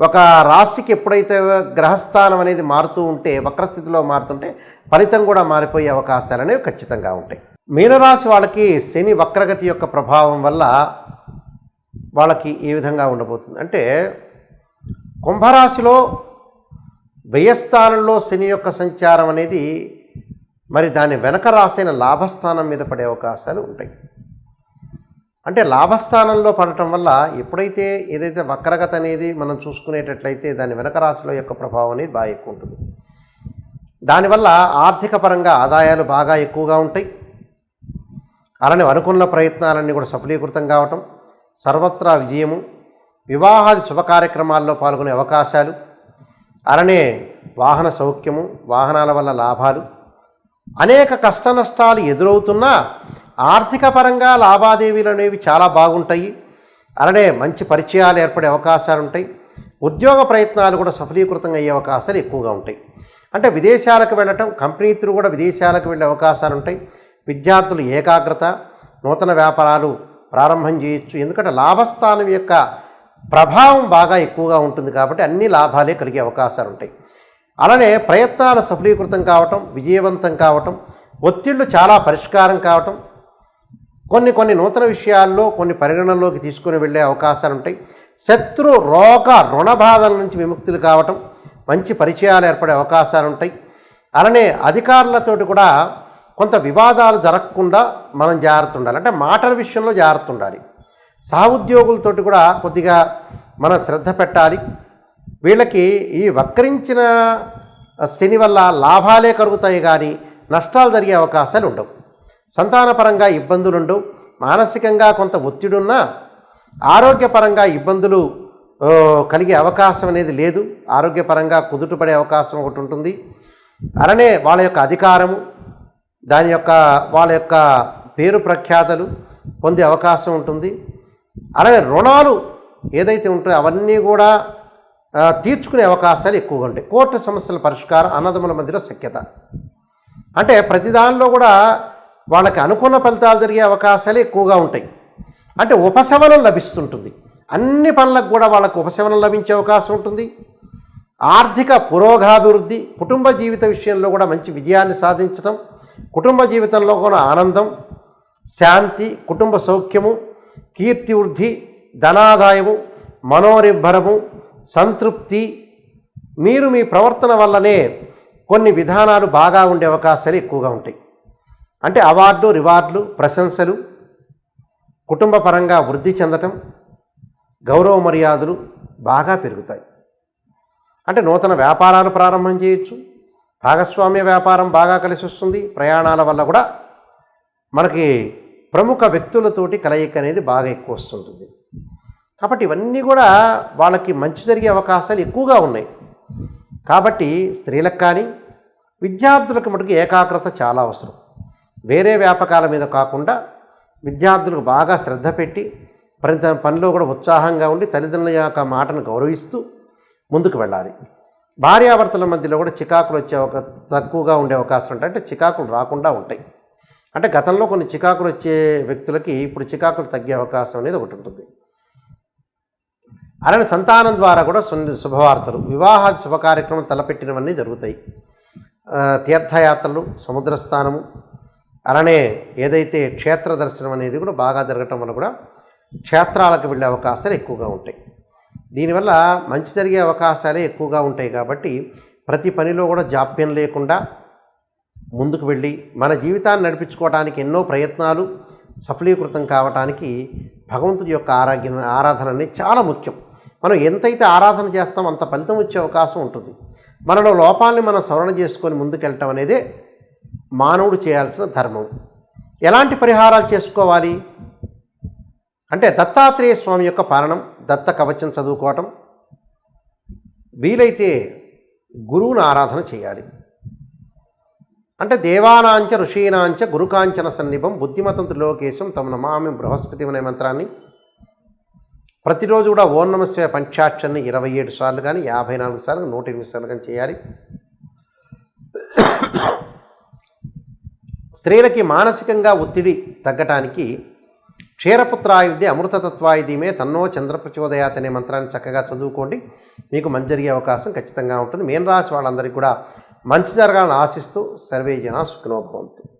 ఒక రాశికి ఎప్పుడైతే గ్రహస్థానం అనేది మారుతూ ఉంటే వక్రస్థితిలో మారుతుంటే ఫలితం కూడా మారిపోయే అవకాశాలు అనేవి ఖచ్చితంగా ఉంటాయి. మీనరాశి వాళ్ళకి శని వక్రగతి యొక్క ప్రభావం వల్ల వాళ్ళకి ఏ విధంగా ఉండబోతుంది? అంటే కుంభరాశిలో వ్యయస్థానంలో శని యొక్క సంచారం అనేది మరి దాని వెనక రాసిన లాభస్థానం మీద పడే అవకాశాలు ఉంటాయి. అంటే లాభస్థానంలో పడటం వల్ల ఎప్పుడైతే ఏదైతే వక్రగత అనేది మనం చూసుకునేటట్లయితే దాని వెనక రాశిలో యొక్క ప్రభావం అనేది బాగా ఎక్కువ ఉంటుంది. దానివల్ల ఆర్థిక పరంగా ఆదాయాలు బాగా ఎక్కువగా ఉంటాయి. అలానే అనుకున్న ప్రయత్నాలన్నీ కూడా సఫలీకృతం కావటం సర్వత్రా విజయము వివాహాది శుభ కార్యక్రమాల్లో పాల్గొనే అవకాశాలు అలానే వాహన సౌఖ్యము వాహనాల వల్ల లాభాలు అనేక కష్ట నష్టాలు ఎదురవుతున్నా ఆర్థిక పరంగా లావాదేవీలు అనేవి చాలా బాగుంటాయి. అలానే మంచి పరిచయాలు ఏర్పడే అవకాశాలు ఉంటాయి ఉద్యోగ ప్రయత్నాలు కూడా సఫలీకృతం అయ్యే అవకాశాలు ఎక్కువగా ఉంటాయి. అంటే విదేశాలకు వెళ్ళటం కంపెనీ త్రూ కూడా విదేశాలకు వెళ్ళే అవకాశాలు ఉంటాయి విద్యార్థులు ఏకాగ్రత నూతన వ్యాపారాలు ప్రారంభం చేయొచ్చు. ఎందుకంటే లాభస్థానం యొక్క ప్రభావం బాగా ఎక్కువగా ఉంటుంది కాబట్టి అన్ని లాభాలే కలిగే అవకాశాలు ఉంటాయి అలానే ప్రయత్నాలు సఫలీకృతం కావటం విజయవంతం కావటం ఒత్తిళ్ళు చాలా పరిష్కారం కావటం కొన్ని కొన్ని నూతన విషయాల్లో కొన్ని పరిగణనలోకి తీసుకొని వెళ్ళే అవకాశాలు ఉంటాయి. శత్రు రోగ రుణ బాధల నుంచి విముక్తులు కావటం మంచి పరిచయాలు ఏర్పడే అవకాశాలు ఉంటాయి. అలానే అధికారులతోటి కూడా కొంత వివాదాలు జరగకుండా మనం జాగ్రత్త ఉండాలి. అంటే మాటల విషయంలో జాగ్రత్త ఉండాలి. సహోద్యోగులతోటి కూడా కొద్దిగా మనం శ్రద్ధ పెట్టాలి. వీళ్ళకి ఈ వక్రించిన శని వల్ల లాభాలే కలుగుతాయి కానీ నష్టాలు జరిగే అవకాశాలు ఉండవు. సంతానపరంగా ఇబ్బందులు ఉండవు మానసికంగా కొంత ఒత్తిడున్నా ఆరోగ్యపరంగా ఇబ్బందులు కలిగే అవకాశం అనేది లేదు. ఆరోగ్యపరంగా కుదుటపడే అవకాశం ఒకటి ఉంటుంది. అలానే వాళ్ళ యొక్క అధికారము దాని యొక్క వాళ్ళ యొక్క పేరు ప్రఖ్యాతలు పొందే అవకాశం ఉంటుంది. అలానే రుణాలు ఏదైతే ఉంటాయో అవన్నీ కూడా తీర్చుకునే అవకాశాలు ఎక్కువగా ఉంటాయి. కోర్టు సమస్యల పరిష్కారం అన్నదమ్ముల మధ్యలో శక్యత అంటే ప్రతి దానిలో కూడా వాళ్ళకి అనుకున్న ఫలితాలు జరిగే అవకాశాలు ఎక్కువగా ఉంటాయి. అంటే ఉపశమనం లభిస్తుంటుంది. అన్ని పనులకు కూడా వాళ్ళకు ఉపశమనం లభించే అవకాశం ఉంటుంది. ఆర్థిక పురోగాభివృద్ధి కుటుంబ జీవిత విషయంలో కూడా మంచి విజయాన్ని సాధించడం కుటుంబ జీవితంలో కూడా ఆనందం శాంతి కుటుంబ సౌఖ్యము కీర్తి వృద్ధి ధనాదాయము మనోనిర్భరము సంతృప్తి మీరు మీ ప్రవర్తన వల్లనే కొన్ని విధానాలు బాగా ఉండే అవకాశాలు ఎక్కువగా ఉంటాయి. అంటే అవార్డు రివార్డులు ప్రశంసలు కుటుంబ పరంగా వృద్ధి చెందటం గౌరవ మర్యాదలు బాగా పెరుగుతాయి. అంటే నూతన వ్యాపారాలు ప్రారంభం చేయొచ్చు. భాగస్వామ్య వ్యాపారం బాగా కలిసి వస్తుంది. ప్రయాణాల వల్ల కూడా మనకి ప్రముఖ వ్యక్తులతోటి కలయిక అనేది బాగా ఎక్కువ వస్తుంటుంది. కాబట్టి ఇవన్నీ కూడా వాళ్ళకి మంచి జరిగే అవకాశాలు ఎక్కువగా ఉన్నాయి. కాబట్టి స్త్రీలకు కానీ విద్యార్థులకు మటుకు ఏకాగ్రత చాలా అవసరం. వేరే వ్యాపకాల మీద కాకుండా విద్యార్థులకు బాగా శ్రద్ధ పెట్టి ప్రతి పనిలో కూడా ఉత్సాహంగా ఉండి తల్లిదండ్రుల యొక్క మాటను గౌరవిస్తూ ముందుకు వెళ్ళాలి. భార్యాభర్తల మధ్యలో కూడా చికాకులు వచ్చే ఒక తక్కువగా ఉండే అవకాశం ఉంటాయి అంటే చికాకులు రాకుండా ఉంటాయి. అంటే గతంలో కొన్ని చికాకులు వచ్చే వ్యక్తులకి ఇప్పుడు చికాకులు తగ్గే అవకాశం అనేది ఒకటి ఉంటుంది. అలానే సంతానం ద్వారా కూడా శుభవార్తలు వివాహాది శుభ కార్యక్రమం తలపెట్టినవన్నీ జరుగుతాయి. తీర్థయాత్రలు సముద్ర స్థానము అలానే ఏదైతే క్షేత్ర దర్శనం అనేది కూడా బాగా జరగటం వల్ల కూడా క్షేత్రాలకు వెళ్ళే అవకాశాలు ఎక్కువగా ఉంటాయి. దీనివల్ల మంచి జరిగే అవకాశాలే ఎక్కువగా ఉంటాయి కాబట్టి ప్రతి పనిలో కూడా జాప్యం లేకుండా ముందుకు వెళ్ళి మన జీవితాన్ని నడిపించుకోవడానికి ఎన్నో ప్రయత్నాలు సఫలీకృతం కావడానికి భగవంతుడి యొక్క ఆరాగ్య ఆరాధన అనేది చాలా ముఖ్యం. మనం ఎంతైతే ఆరాధన చేస్తామో అంత ఫలితం వచ్చే అవకాశం ఉంటుంది. మనలో లోపాన్ని మనం సవరణ చేసుకొని ముందుకెళ్ళటం అనేదే మానవుడు చేయాల్సిన ధర్మం. ఎలాంటి పరిహారాలు చేసుకోవాలి? అంటే దత్తాత్రేయ స్వామి యొక్క పాలనం దత్త కవచం చదువుకోవటం. వీలైతే గురువును ఆరాధన చేయాలి. అంటే దేవానాంచ ఋషీనాంచ గురుకాంచన సన్నిభం బుద్ధిమతం త్రిలోకేశం తమ నమామి బృహస్పతి అనే మంత్రాన్ని. ప్రతిరోజు కూడా ఓం పంచాక్షన్ని ఇరవై ఏడు సార్లు కానీ యాభై నాలుగు సార్లు నూట ఎనిమిది సార్లు కానీ చేయాలి. స్త్రీలకి మానసికంగా ఒత్తిడి తగ్గటానికి క్షీరపుత్రాయుధి అమృతతత్వాయుధీమే తన్నో చంద్ర ప్రచోదయాత్ అనే మంత్రాన్ని చక్కగా చదువుకోండి. మీకు మంచి జరిగే అవకాశం ఖచ్చితంగా ఉంటుంది. మేన్ రాశి వాళ్ళందరికీ కూడా మంచి జరగాలని ఆశిస్తూ సర్వే జన సుఖనోభవంతు